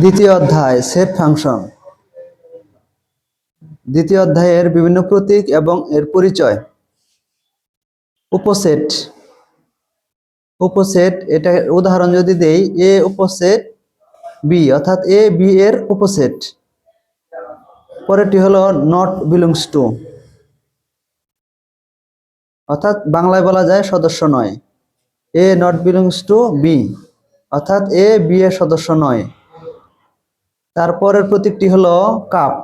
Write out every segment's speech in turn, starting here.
দ্বিতীয় অধ্যায় set function দ্বিতীয় অধ্যায়ের বিভিন্ন প্রতীক এবং এর পরিচয়। উপসেট। উপসেট, এটা উদাহরণ যদি দেই, এ উপসেট বি অর্থাৎ এ বি এর উপসেট। পরেরটি হলো নট বিলংস টু অর্থাৎ বাংলায় বলা যায় সদস্য নয়। A not belongs to B অর্থাৎ এ বি সদস্য নয়। তারপরের প্রতীকটি হলো কাপ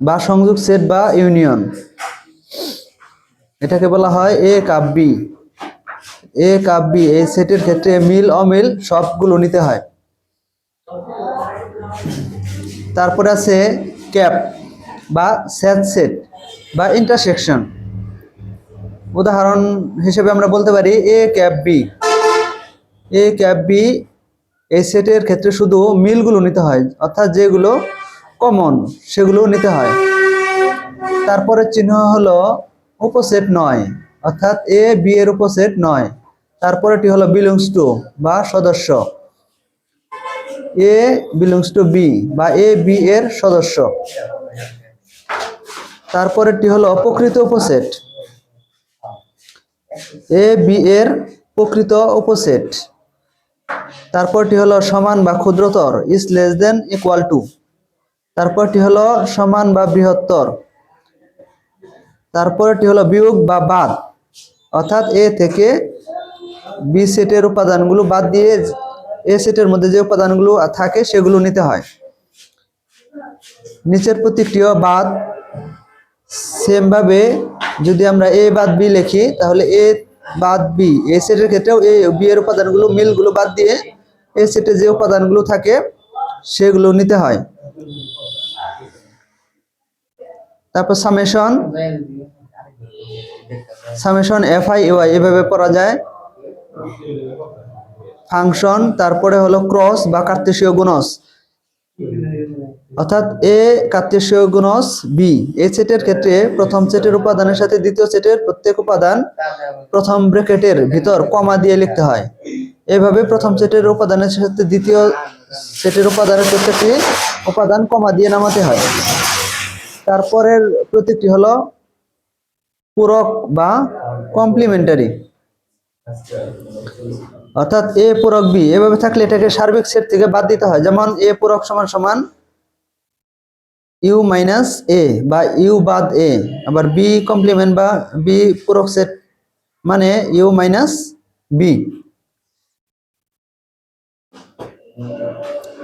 বা সংযোগ সেট বা ইউনিয়ন। এটাকে বলা হয় A cap B. A cap B, এই সেটের ক্ষেত্রে মিল, অমিল সবগুলো নিতে হয়। তারপরে আছে ক্যাপ বা স্যাট সেট বা ইন্টারসেকশন। উদাহরণ হিসেবে আমরা বলতে পারি A cap B A cap B এই সেটের ক্ষেত্রে শুধু মিলগুলো নিতে হয়, অর্থাৎ যেগুলো কমন সেগুলো নিতে হয়। তারপরে চিহ্ন হলো উপসেট নয়, অর্থাৎ এ বি এর উপসেট নয়। তারপরেটি হলো বিলংস টু বা সদস্য। এ বিলংস টু বি বা এ বি এর সদস্য। তারপরেরটি হলো প্রকৃত উপসেট। এ বি এর প্রকৃত উপসেট তারপরটি হলো সমান বা ক্ষুদ্রতর is less than equal to তারপরটি হলো সমান বা বৃহত্তর। তারপরটি হলো বিয়োগ বা বাদ। অর্থাৎ এ থেকে বি সেটের উপাদানগুলো বাদ দিয়ে এ সেটের মধ্যে যে উপাদানগুলো থাকে সেগুলো নিতে হয়। নিচের প্রতীকটিও বাদ। সেমভাবে যদি আমরা এ বাদ বি লিখি, তাহলে এ বাদ বি এ সেটের ক্ষেত্রেও এ বি এর উপাদানগুলো, মিলগুলো বাদ দিয়ে এ সেটে যে উপাদানগুলো থাকে, সেগুলো নিতে হয়। তারপর summation summation F I Y এভাবে পড়া যায়। ফাংশন তারপরে হলো ক্রস বা কার্তেশীয় গুণস। অর্থাৎ এ কার্তেশীয় গুণস বি এই সেটের ক্ষেত্রে প্রথম সেটের উপাদানের সাথে দ্বিতীয় সেটের প্রত্যেক উপাদান প্রথম ব্র্যাকেটের ভিতর কমা দিয়ে লিখতে হয়। এভাবে প্রথম সেটের উপাদানের সাথে দ্বিতীয় সেটের উপাদানের প্রত্যেকটি উপাদান কমা দিয়ে নামাতে হয়। তারপরের প্রতীকটি হলো পূরক বা কমপ্লিমেন্টারি অর্থাৎ এ পূরক, বি, এভাবে থাকলে এটাকে সার্বিক সেট থেকে বাদ দিতে হয়। যেমন এ পূরক সমান সমান ইউ মাইনাস এ বা ইউ বাদ এ, আবার বি কমপ্লিমেন্ট বা বি পূরক সেট মানে ইউ মাইনাস বি।